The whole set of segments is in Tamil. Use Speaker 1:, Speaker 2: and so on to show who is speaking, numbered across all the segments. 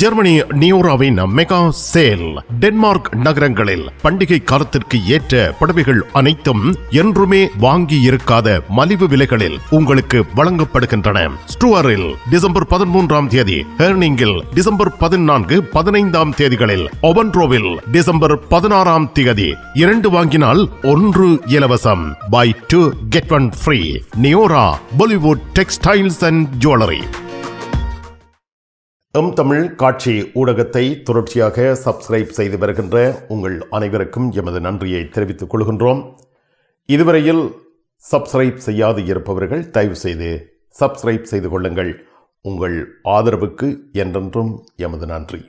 Speaker 1: ஜெர்மனி நியோராவின் மெகா சேல். டென்மார்க் நகரங்களில் பண்டிகை காலத்திற்கு ஏற்ற புடவைகள் அனைத்தும் என்றுமே வாங்கி இருக்காத மலிவு விலைகளில் உங்களுக்கு வழங்கப்படுகின்றன. ஸ்டுவரில் டிசம்பர் பதிமூன்றாம் தேதி ஹெர்னிங்கில் டிசம்பர் பதினான்கு பதினைந்தாம் தேதிகளில் ஒவன்ட்ரோவில் டிசம்பர் பதினாறாம் தேதி இரண்டு வாங்கினால் ஒன்று இலவசம். Buy two get one free Neora Bollywood textiles and jewellery M Tamil காட்சி ஊடகத்தை தொடர்ச்சியாக சப்ஸ்கிரைப் செய்து வருகின்ற உங்கள் அனைவருக்கும் எமது நன்றியை தெரிவித்துக் கொள்கின்றோம். இதுவரையில் சப்ஸ்கிரைப் செய்யாது இருப்பவர்கள் தயவு செய்து சப்ஸ்கிரைப் செய்து கொள்ளுங்கள். உங்கள் ஆதரவுக்கு என்றென்றும் எமது நன்றி.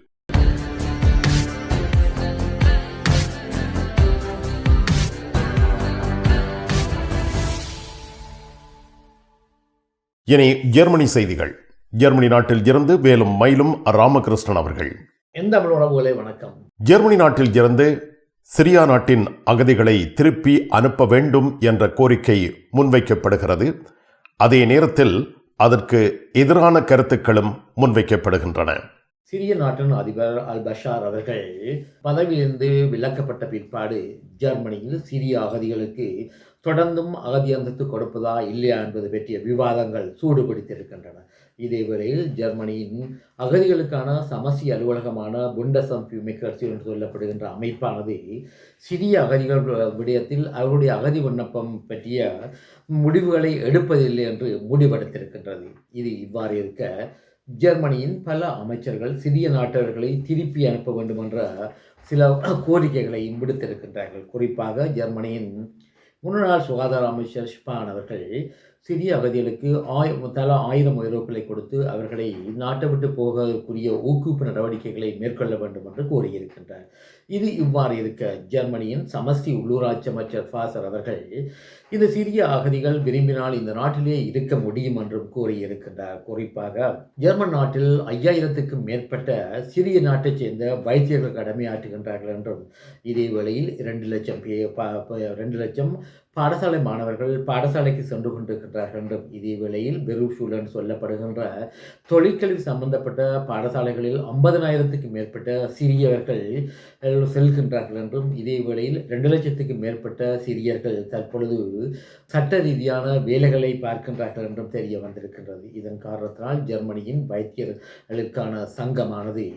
Speaker 1: இனி ஜெர்மனி செய்திகள். ஜெர்மனி நாட்டில் இருந்து வேலும் மயிலும் ராமகிருஷ்ணன் அவர்கள்.
Speaker 2: தமிழ் உறவுகளே வணக்கம்.
Speaker 1: ஜெர்மனி நாட்டில் இருந்து சிரியா நாட்டின் அகதிகளை திருப்பி அனுப்ப வேண்டும் என்ற கோரிக்கை முன்வைக்கப்படுகிறது. அதே நேரத்தில் அதற்கு எதிரான கருத்துக்களும் முன்வைக்கப்படுகின்றன.
Speaker 2: சிரிய நாட்டின் அதிபர் அல் பஷார் அவர்கள் பதவியிலிருந்து விலக்கப்பட்ட பிற்பாடு ஜெர்மனியில் சிரிய அகதிகளுக்கு தொடர்ந்தும் அகதி அந்தஸ்து கொடுப்பதா இல்லையா என்பது பற்றிய விவாதங்கள் சூடுபிடித்திருக்கின்றன. இதேவரையில் ஜெர்மனியின் அகதிகளுக்கான சமசி அலுவலகமான புண்டசம் ஃபியூமிக்கர்ஸ் என்று சொல்லப்படுகின்ற அமைப்பானது சிறிய அகதிகள் விடயத்தில் அவருடைய அகதி விண்ணப்பம் பற்றிய முடிவுகளை எடுப்பதில்லை என்று முடிவெடுத்திருக்கின்றது. இது இவ்வாறு இருக்க ஜெர்மனியின் பல அமைச்சர்கள் சிறிய நாட்டவர்களை திருப்பி அனுப்ப வேண்டும் என்ற சில கோரிக்கைகளை விடுத்திருக்கின்றார்கள். குறிப்பாக ஜெர்மனியின் முன்னாள் சுகாதார அமைச்சர் ஷிபான் அவர்கள் சிறிய அகதிகளுக்கு ஆய் தலா ஆயிரம் ஐரோக்களை கொடுத்து அவர்களை நாட்டை விட்டு போகக்கூடிய ஊக்குவிப்பு நடவடிக்கைகளை மேற்கொள்ள வேண்டும் என்று கூறியிருக்கின்றார். இது இவ்வாறு இருக்க ஜெர்மனியின் சமஸ்தி உள்ளூராட்சி அமைச்சர் ஃபாசர் அவர்கள் இந்த சிறிய அகதிகள் விரும்பினால் இந்த நாட்டிலே இருக்க முடியும் என்றும் கூறியிருக்கின்றார். குறிப்பாக ஜெர்மன் நாட்டில் ஐயாயிரத்துக்கும் மேற்பட்ட சிறிய நாட்டைச் சேர்ந்த வைத்தியர்கள் கடமையாற்றுகின்றார்கள் என்றும் இதே வேளையில் இரண்டு லட்சம் பே- ப- ரெண்டு லட்சம் பாடசாலை மாணவர்கள் பாடசாலைக்கு சென்று கொண்டிருக்கின்றார்கள் என்றும் இதே வேளையில் பெருஷூலன் சொல்லப்படுகின்ற தொழிற்கல்வி சம்பந்தப்பட்ட பாடசாலைகளில் ஐம்பதனாயிரத்துக்கு மேற்பட்ட சிறியவர்கள் செல்கின்றார்கள் என்றும் இதே வேளையில் ரெண்டு லட்சத்துக்கு மேற்பட்ட சிறியர்கள் தற்பொழுது சட்ட ரீதியான வேலைகளை பார்க்கின்றார்கள் என்றும் தெரிய வந்திருக்கின்றது. இதன் காரணத்தினால் ஜெர்மனியின் வைத்தியர்களுக்கான சங்கமானது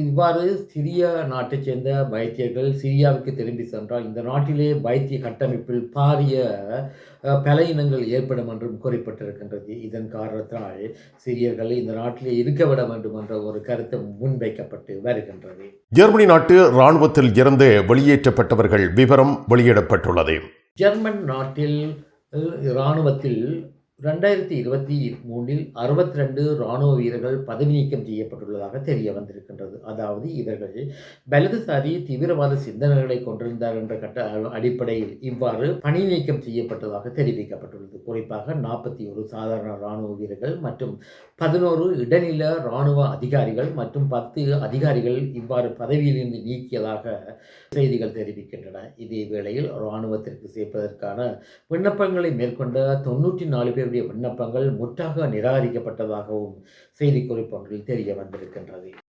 Speaker 2: இவ்வாறு சிரியா நாட்டைச் சேர்ந்த வைத்தியர்கள் சிரியாவுக்கு திரும்பி சென்றால் இந்த நாட்டிலே வைத்திய கட்டமைப்பில் பாரிய பலவீனங்கள் ஏற்படும் என்றும் குறிப்பிட்டிருக்கின்றது. இதன் காரணத்தினால் சிரியர்களை இந்த நாட்டிலே இருக்க விட வேண்டும் என்ற ஒரு கருத்து முன்வைக்கப்பட்டு வருகின்றது.
Speaker 1: ஜெர்மனி நாட்டு இராணுவத்தில் இருந்து வெளியேற்றப்பட்டவர்கள் விவரம் வெளியிடப்பட்டுள்ளது.
Speaker 2: ஜெர்மன் நாட்டில் இராணுவத்தில் ரெண்டாயிரத்தி இருபத்தி மூன்றில் அறுபத்தி ரெண்டு இராணுவ வீரர்கள் பதவி நீக்கம் செய்யப்பட்டுள்ளதாக தெரிய வந்திருக்கின்றது. அதாவது இவர்கள் வலதுசாரி தீவிரவாத சிந்தனைகளை கொண்டிருந்தார் என்ற கட்ட அடிப்படையில் இவ்வாறு பணி நீக்கம் செய்யப்பட்டதாக தெரிவிக்கப்பட்டுள்ளது. குறிப்பாக நாற்பத்தி ஒரு சாதாரண இராணுவ வீரர்கள் மற்றும் பதினோரு இடைநில இராணுவ அதிகாரிகள் மற்றும் பத்து அதிகாரிகள் இவ்வாறு பதவியிலிருந்து நீக்கியதாக செய்திகள் தெரிவிக்கின்றன. இதே வேளையில் இராணுவத்திற்கு சேர்ப்பதற்கான விண்ணப்பங்களை மேற்கொண்ட தொன்னூற்றி நாலு பேருடைய விண்ணப்பங்கள் முற்றாக நிராகரிக்கப்பட்டதாகவும் செய்திக்குறிப்பு ஒன்றில் தெரிய வந்திருக்கின்றது.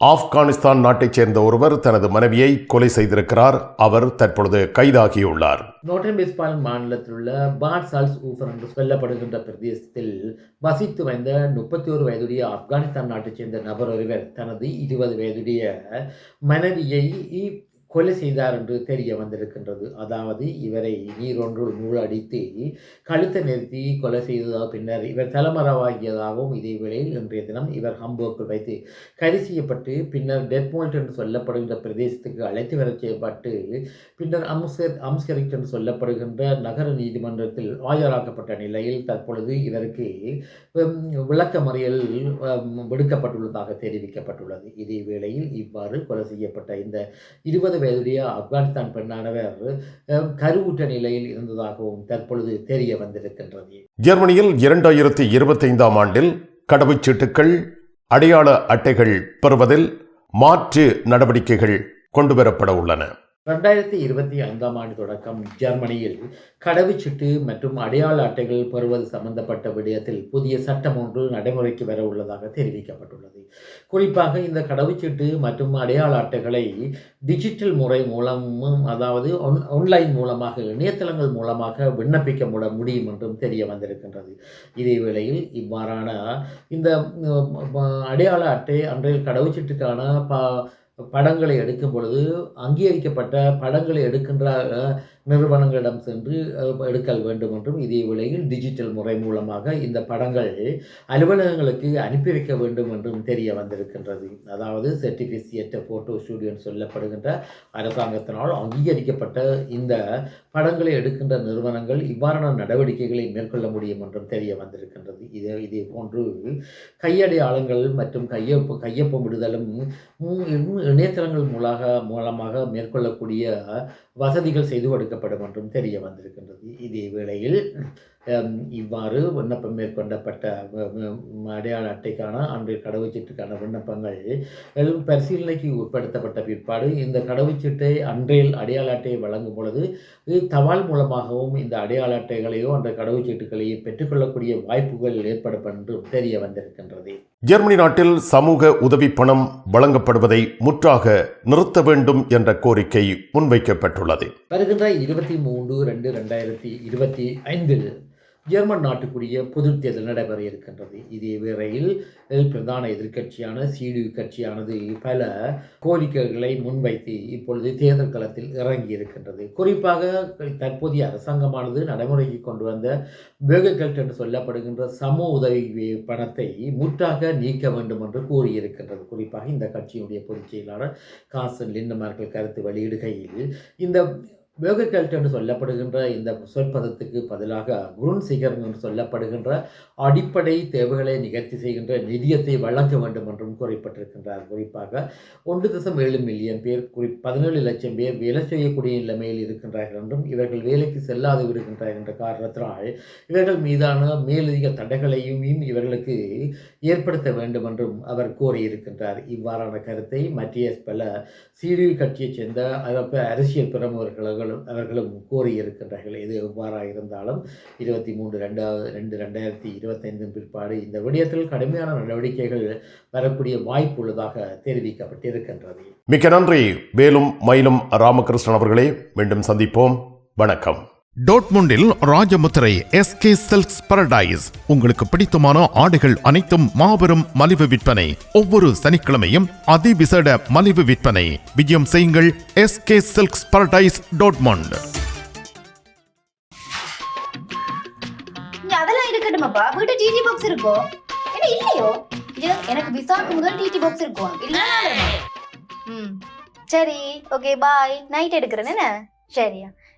Speaker 1: ஆப்கானிஸ்தான் நாட்டைச் சேர்ந்த ஒருவர் தனது மனைவியை கொலை செய்திருக்கிறார். அவர் தற்பொழுது கைதாகியுள்ளார்.
Speaker 2: நோட்டன் வெஸ்பாலன் மாநிலத்தில் உள்ள பாட் சால்ஸ் ஊஃபர் என்று சொல்லப்படுகின்ற பிரதேசத்தில் வசித்து வந்த முப்பத்தி ஒரு வயதுடைய ஆப்கானிஸ்தான் நாட்டைச் சேர்ந்த நபர் ஒருவர் தனது இருபது வயதுடைய மனைவியை கொலை செய்தார் என்று தெரிய வந்திருக்கின்றது. அதாவது இவரை ஈரொன்று நூல் அடித்து கழுத்தை நிறுத்தி கொலை செய்ததாக பின்னர் இவர் தலைமறைவாகியதாகவும் இதே வேளையில் இன்றைய தினம் இவர் ஹம்போக்கில் வைத்து கைது செய்யப்பட்டு பின்னர் டெட்மோல்ட் என்று சொல்லப்படுகின்ற பிரதேசத்துக்கு அழைத்து வர செய்யப்பட்டு பின்னர் அம்ஸ்கர் அம்ஸ்கரிக் என்று சொல்லப்படுகின்ற நகர நீதிமன்றத்தில் ஆஜராக்கப்பட்ட நிலையில் தற்பொழுது இவருக்கு விளக்க விளக்கமறியல் விடுக்கப்பட்டுள்ளதாக தெரிவிக்கப்பட்டுள்ளது. இதே வேளையில் இவ்வாறு கொலை செய்யப்பட்ட இந்த இருபது வயதுடைய ஆப்கானிஸ்தான் பெண்ணானவர் கருவுற்ற நிலையில் இருந்ததாகவும் தற்பொழுது தெரிய வந்திருக்கின்றது.
Speaker 1: ஜெர்மனியில் இரண்டாயிரத்தி இருபத்தைந்தாம் ஆண்டில் கடவுச்சீட்டுகள் அடையாள அட்டைகள் பெறுவதில் மாற்று நடவடிக்கைகள் கொண்டுவரப்பட உள்ளன.
Speaker 2: ரெண்டாயிரத்தி இருபத்தி ஐந்தாம் ஆண்டு தொடக்கம் ஜெர்மனியில் கடவுச்சீட்டு மற்றும் அடையாள அட்டைகள் பெறுவது சம்பந்தப்பட்ட விடயத்தில் புதிய சட்டம் ஒன்று நடைமுறைக்கு வர உள்ளதாக தெரிவிக்கப்பட்டுள்ளது. குறிப்பாக இந்த கடவுச்சீட்டு மற்றும் அடையாள அட்டைகளை டிஜிட்டல் முறை மூலமும் அதாவது ஒன் ஆன்லைன் மூலமாக இணையதளங்கள் மூலமாக விண்ணப்பிக்க முட முடியும் என்றும் தெரிய வந்திருக்கின்றது. இதே வேளையில் இவ்வாறான இந்த அடையாள அட்டை அன்றைய கடவுச்சீட்டுக்கான பா படங்களை எடுக்கும் பொழுது அங்கீகரிக்கப்பட்ட படங்களை எடுக்கின்ற நிறுவனங்களிடம் சென்று எடுக்கல் வேண்டும் என்றும் இதே வேளையில் டிஜிட்டல் முறை மூலமாக இந்த படங்கள் அலுவலகங்களுக்கு அனுப்பி வைக்க வேண்டும் என்றும் தெரிய வந்திருக்கின்றது. அதாவது சர்டிஃபிசியேட் ஃபோட்டோ ஸ்டூடியோன்னு சொல்லப்படுகின்ற அரசாங்கத்தினால் அங்கீகரிக்கப்பட்ட இந்த படங்களை எடுக்கின்ற நிறுவனங்கள் இவ்வாறான நடவடிக்கைகளை மேற்கொள்ள முடியும் என்றும் தெரிய வந்திருக்கின்றது. இது இதே போன்று கையடையாளங்கள் மற்றும் கையொப்பு கையொப்பமிடுதலும் விடுதலும் இன்னும் இணையதளங்கள் மூலமாக மூலமாக மேற்கொள்ளக்கூடிய வசதிகள் செய்து கொடுக்க கொடுக்கப்படும் என்றும் தெரிய வந்திருக்கின்றது. இதே வேளையில் இவ்வாறு விண்ணப்பம் மேற்கொள்ளப்பட்ட அடையாள அட்டைக்கான அன்றைய கடவுச்சீட்டுக்கான விண்ணப்பங்கள் பரிசீலனைக்கு உட்படுத்தப்பட்ட பிற்பாடு இந்த கடவுச்சீட்டை அன்றைய அடையாள அட்டையை வழங்கும் பொழுது தபால் மூலமாகவும் இந்த அடையாள அட்டைகளையோ அந்த கடவுச்சீட்டுகளையோ பெற்றுக்கொள்ளக்கூடிய வாய்ப்புகள் ஏற்படும் என்றும் தெரிய வந்திருக்கின்றது.
Speaker 1: ஜெர்மனி நாட்டில் சமூக உதவி பணம் வழங்கப்படுவதை முற்றாக நிறுத்த வேண்டும் என்ற கோரிக்கை முன்வைக்கப்பட்டுள்ளது.
Speaker 2: வருகின்ற இருபத்தி மூன்று ரெண்டு ரெண்டாயிரத்தி இருபத்தி ஐந்தில் ஜெர்மன் நாட்டுக்குரிய பொது தேர்தல் நடைபெற இருக்கின்றது. இதே வேளையில் பிரதான எதிர்க்கட்சியான சிடியு கட்சியானது பல கோரிக்கைகளை முன்வைத்து இப்பொழுது தேர்தல் களத்தில் இறங்கி இருக்கின்றது. குறிப்பாக தற்போதைய அரசாங்கமானது நடைமுறைக்கு கொண்டு வந்த பேகல்ட் என்று சொல்லப்படுகின்ற சமூக உதவி பணத்தை முற்றாக நீக்க வேண்டும் என்று கூறியிருக்கின்றது. குறிப்பாக இந்த கட்சியினுடைய பொதுச் செயலாளர் காசன் லின்னமார்கள் கருத்து வெளியிடுகையில் இந்த பேகல்ட் என்று சொல்லப்படுகின்ற இந்த சொற்பதத்துக்கு பதிலாக குருன்சிகர் என்று சொல்லப்படுகின்ற அடிப்படை தேவைகளை நிகழ்த்தி செய்கின்ற நிதியத்தை வழங்க வேண்டும் என்றும் குறிப்பிட்டிருக்கின்றார். குறிப்பாக ஒன்று தசம் ஏழு மில்லியன் பேர் குறி பதினேழு லட்சம் பேர் வேலை செய்யக்கூடிய நிலைமையில் இருக்கின்றார்கள் என்றும் இவர்கள் வேலைக்கு செல்லாது விடுகின்றார்கள் என்ற காரணத்தினால் இவர்கள் மீதான மேலதிக தடைகளையும் இவர்களுக்கு ஏற்படுத்த வேண்டும் என்றும் அவர் கோரியிருக்கின்றார். இவ்வாறான கருத்தை மத்திய பல சீரிய கட்சியைச் சேர்ந்த அரசியல் பிரமுகர்கள் அவர்களும் கூறியிருக்கின்றார்கள் எது எவ்வாறாக இருந்தாலும் இருபத்தி மூன்று ரெண்டாவது ரெண்டு ரெண்டாயிரத்தி இருபத்தைந்தின் பிற்பாடு இந்த விடயத்தில் கடுமையான நடவடிக்கைகள் வரக்கூடிய வாய்ப்பு உள்ளதாக தெரிவிக்கப்பட்டிருக்கின்றது.
Speaker 1: மிக்க நன்றி. வேலும் மயிலும் ராமகிருஷ்ணன் அவர்களே மீண்டும் சந்திப்போம். வணக்கம். டோட்முண்டில் ராஜமுத்திரை எஸ்கே சில்க்ஸ் பரடைஸ் உங்களுக்கு பிடித்தமான ஆடைகள் அனைத்தும் மாபெரும் மலிவு விற்பனை. ஒவ்வொரு சனிக்கிழமையும் அதிவிசேட மலிவு விற்பனை. விஜயம் செய்யுங்கள் எஸ்கே சில்க்ஸ் பரடைஸ் டோட்மண்ட்.
Speaker 3: அதெல்லாம் இருக்கட்டுமாப்பா? வீட்டு டிடி பாக்ஸ் இருக்கோ? என்ன இல்லையோ? எனக்கு விசாக்கு முதல் டிடி பாக்ஸ் இருக்கும் இல்ல. ம். சரி ஓகே பாய் நைட் எடுக்கிறேன் என்ன? சரியா.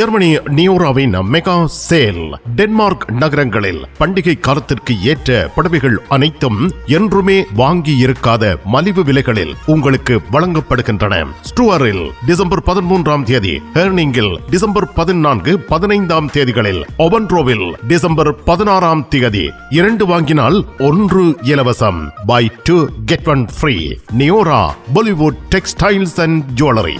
Speaker 1: ஜெர்மனி நியோராவின் மெகா சேல். டென்மார்க் நகரங்களில் பண்டிகை காலத்திற்கு ஏற்ற புடவைகள் அனைத்தும் என்றுமே வாங்கி இருக்காத மலிவு விலைகளில் உங்களுக்கு வழங்கப்படுகின்றன. ஸ்டுவரில் டிசம்பர் பதிமூன்றாம் தேதி ஹெர்னிங்கில் டிசம்பர் பதினான்கு பதினைந்தாம் தேதிகளில் ஒபன்ட்ரோவில் டிசம்பர் பதினாறாம் தேதி இரண்டு வாங்கினால் ஒன்று இலவசம். Buy two get one free Neora Bollywood textiles and jewellery